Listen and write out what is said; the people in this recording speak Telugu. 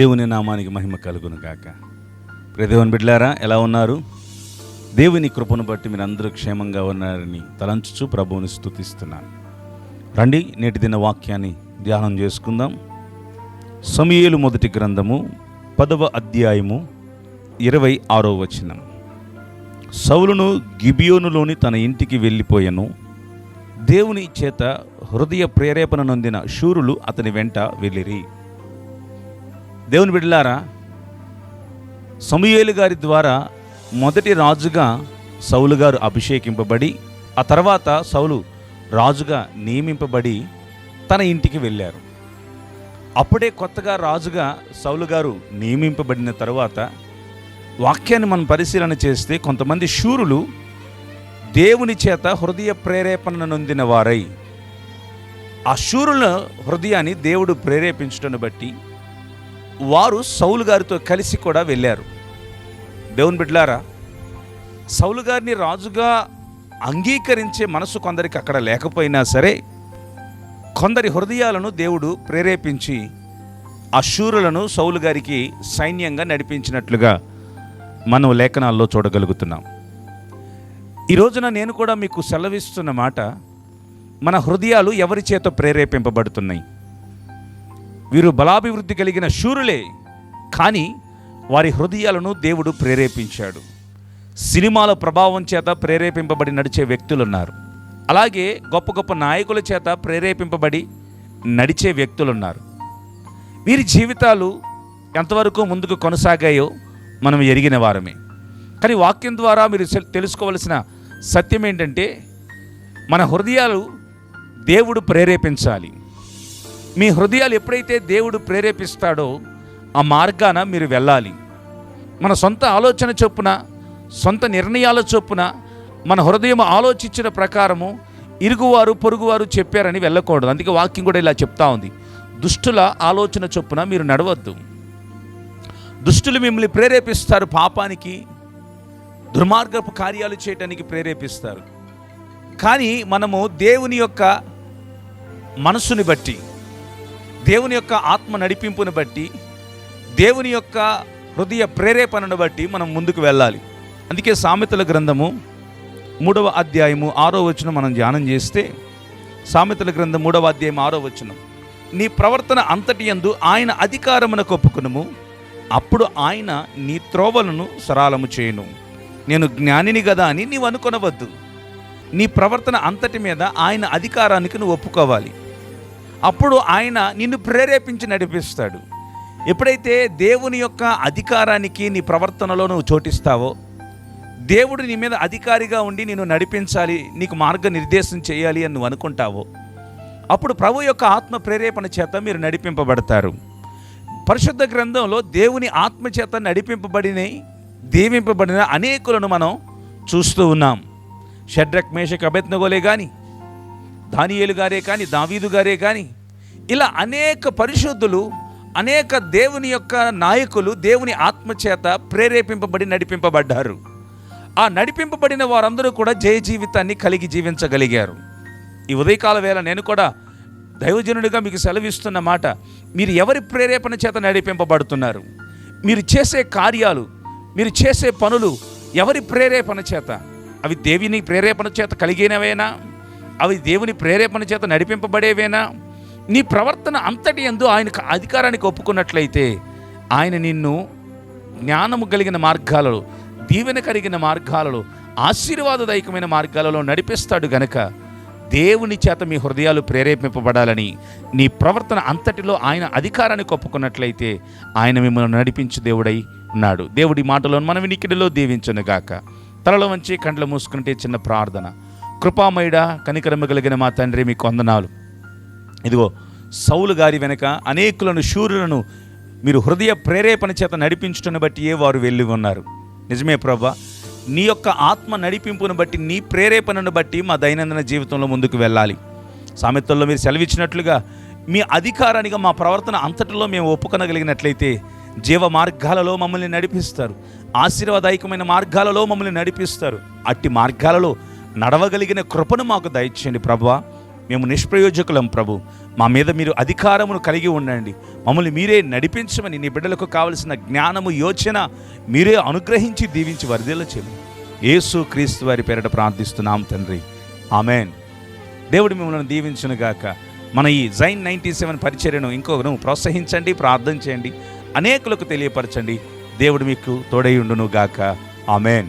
దేవుని నామానికి మహిమ కలుగును గాక. ప్రదేవన్ బిడ్లారా ఎలా ఉన్నారు? దేవుని కృపను బట్టి మీరు అందరూ క్షేమంగా ఉన్నారని తలంచుచు ప్రభువుని స్తుతిస్తున్నాను. రండి నేటి దిన వాక్యాన్ని ధ్యానం చేసుకుందాం. సమయేలు మొదటి గ్రంథము పదవ అధ్యాయము ఇరవై ఆరో వచనం. సౌలును గిబియోనులోని తన ఇంటికి వెళ్ళిపోయాను. దేవుని చేత హృదయ ప్రేరేపణ నొందిన శూరులు అతని వెంట వెళ్ళిరి. దేవుని బిడ్డలారా సమూయేలు గారి ద్వారా మొదటి రాజుగా సౌలు గారు అభిషేకింపబడి ఆ తర్వాత సౌలు రాజుగా నియమింపబడి తన ఇంటికి వెళ్ళారు. అప్పుడే కొత్తగా రాజుగా సౌలు గారు నియమింపబడిన తర్వాత వాక్యాన్ని మనం పరిశీలన చేస్తే కొంతమంది శూరులు దేవుని చేత హృదయ ప్రేరేపణ నొందిన వారై ఆ శూరుల హృదయాన్ని దేవుడు ప్రేరేపించటను బట్టి వారు సౌలు గారితో కలిసి కూడా వెళ్ళారు. దేవుని బిడ్లారా సౌలు గారిని రాజుగా అంగీకరించే మనసు కొందరికి అక్కడ లేకపోయినా సరే కొందరి హృదయాలను దేవుడు ప్రేరేపించి ఆ శూరులను సౌలు గారికి సైన్యంగా నడిపించినట్లుగా మనం లేఖనాల్లో చూడగలుగుతున్నాం. ఈ రోజున నేను కూడా మీకు సెలవిస్తున్న మాట మన హృదయాలు ఎవరి చేత ప్రేరేపింపబడుతున్నాయి? వీరు బలాభివృద్ధి కలిగిన శూరులే. కానీ వారి హృదయాలను దేవుడు ప్రేరేపించాడు. సినిమాల ప్రభావం చేత ప్రేరేపింపబడి నడిచే వ్యక్తులు ఉన్నారు అలాగే గొప్ప గొప్ప నాయకుల చేత ప్రేరేపింపబడి నడిచే వ్యక్తులున్నారు. వీరి జీవితాలు ఎంతవరకు ముందుకు కొనసాగాయో మనం ఎరిగిన వారమే. కానీ వాక్యం ద్వారా మీరు తెలుసుకోవలసిన సత్యం ఏంటంటే మన హృదయాలు దేవుడు ప్రేరేపించాలి. మీ హృదయాలు ఎప్పుడైతే దేవుడు ప్రేరేపిస్తాడో ఆ మార్గాన మీరు వెళ్ళాలి. మన సొంత ఆలోచన చొప్పున సొంత నిర్ణయాల చొప్పున మన హృదయం ఆలోచించిన ప్రకారము ఇరుగువారు పొరుగువారు చెప్పారని వెళ్ళకూడదు. అందుకే వాక్యం కూడా ఇలా చెప్తా ఉంది. దుష్టుల ఆలోచన చొప్పున మీరు నడవద్దు. దుష్టులు మిమ్మల్ని ప్రేరేపిస్తారు పాపానికి దుర్మార్గపు కార్యాలు చేయటానికి ప్రేరేపిస్తారు. కానీ మనము దేవుని యొక్క మనసుని బట్టి దేవుని యొక్క ఆత్మ నడిపింపును బట్టి దేవుని యొక్క హృదయ ప్రేరేపణను బట్టి మనం ముందుకు వెళ్ళాలి. అందుకే సామెతల గ్రంథము మూడవ అధ్యాయము ఆరో వచనం మనం ధ్యానం చేస్తే సామెతల గ్రంథం మూడవ అధ్యాయం ఆరో వచనం నీ ప్రవర్తన అంతటి యందు ఆయన అధికారమున ఒప్పుకునుము. అప్పుడు ఆయన నీ త్రోవలను సరాలము చేయును. నేను జ్ఞానిని కదా అని నీవు అనుకొనవద్దు నీ ప్రవర్తన అంతటి మీద ఆయన అధికారానికి నువ్వు ఒప్పుకోవాలి. అప్పుడు ఆయన నిన్ను ప్రేరేపించి నడిపిస్తాడు. ఎప్పుడైతే దేవుని యొక్క అధికారానికి నీ ప్రవర్తనలో నువ్వు చోటిస్తావో దేవుడు నీ మీద అధికారిగా ఉండి నిన్ను నడిపించాలి నీకు మార్గనిర్దేశం చేయాలి అని నువ్వు అనుకుంటావో అప్పుడు ప్రభు యొక్క ఆత్మ ప్రేరేపణ చేత మీరు నడిపింపబడతారు. పరిశుద్ధ గ్రంథంలో దేవుని ఆత్మ చేత నడిపింపబడిన దీవింపబడిన అనేకులను మనం చూస్తూ ఉన్నాం. షడ్రక్ మేషక్ కబెత్నగోలే కానీ దానియేలు గారే కానీ దావీదు గారే కానీ ఇలా అనేక పరిశుద్ధులు అనేక దేవుని యొక్క నాయకులు దేవుని ఆత్మ చేత ప్రేరేపింపబడి నడిపింపబడ్డారు. ఆ నడిపింపబడిన వారందరూ కూడా జయ జీవితాన్ని కలిగి జీవించగలిగారు. ఈ ఉదయకాల వేళ నేను కూడా దైవజనుడిగా మీకు సెలవిస్తున్న మాట మీరు ఎవరి ప్రేరేపణ చేత నడిపింపబడుతున్నారు? మీరు చేసే కార్యాలు మీరు చేసే పనులు ఎవరి ప్రేరేపణ చేత? అవి దేవిని ప్రేరేపణ చేత కలిగినవేనా? అవి దేవుని ప్రేరేపణ చేత నడిపింపబడేవేనా? నీ ప్రవర్తన అంతటి ఎందు ఆయన అధికారానికి ఒప్పుకున్నట్లయితే ఆయన నిన్ను జ్ఞానము కలిగిన మార్గాలలో దీవెన కలిగిన మార్గాలలో ఆశీర్వాదదాయకమైన మార్గాలలో నడిపిస్తాడు గనక దేవుని చేత మీ హృదయాలు ప్రేరేపింపబడాలని నీ ప్రవర్తన అంతటిలో ఆయన అధికారాన్ని ఒప్పుకున్నట్లయితే ఆయన మిమ్మల్ని నడిపించు దేవుడై ఉన్నాడు. దేవుడి మాటలను మన వినికిడిలో దీవించునుగాక. తలలో వంచి కండ్లు మూసుకుంటే చిన్న ప్రార్థన. కృపామయుడ కనికరమ కలిగిన మా తండ్రి మీకు వందనాలు. ఇదిగో సౌలు గారి వెనక అనేకులను శూరులను మీరు హృదయ ప్రేరేపణ చేత నడిపించుటను బట్టియే వారు వెళ్ళి ఉన్నారు. నిజమే ప్రభా నీ యొక్క ఆత్మ నడిపింపును బట్టి నీ ప్రేరేపణను బట్టి మా దైనందిన జీవితంలో ముందుకు వెళ్ళాలి. సామెతల్లో మీరు సెలవిచ్చినట్లుగా మీ అధికారానిగా మా ప్రవర్తన అంతటిలో మేము ఒప్పుకొనగలిగినట్లయితే జీవ మార్గాలలో మమ్మల్ని నడిపిస్తారు. ఆశీర్వాదాయకమైన మార్గాలలో మమ్మల్ని నడిపిస్తారు. అట్టి మార్గాలలో నడవగలిగిన కృపను మాకు దయచేయండి ప్రభువ. మేము నిష్ప్రయోజకులం ప్రభు. మా మీద మీరు అధికారమును కలిగి ఉండండి. మమ్మల్ని మీరే నడిపించమని నీ బిడ్డలకు కావలసిన జ్ఞానము యోచన మీరే అనుగ్రహించి దీవించి వరదల చేయమని యేసు క్రీస్తు వారి పేరిట ప్రార్థిస్తున్నాం తండ్రి. ఆమెన్. దేవుడు మిమ్మల్ని దీవించునుగాక మన ఈ జైన్ నైంటీ సెవెన్ పరిచర్యను ఇంకొకరు ప్రోత్సహించండి ప్రార్థన చేయండి అనేకులకు తెలియపరచండి. దేవుడు మీకు తోడై ఉండును గాక. ఆమెన్.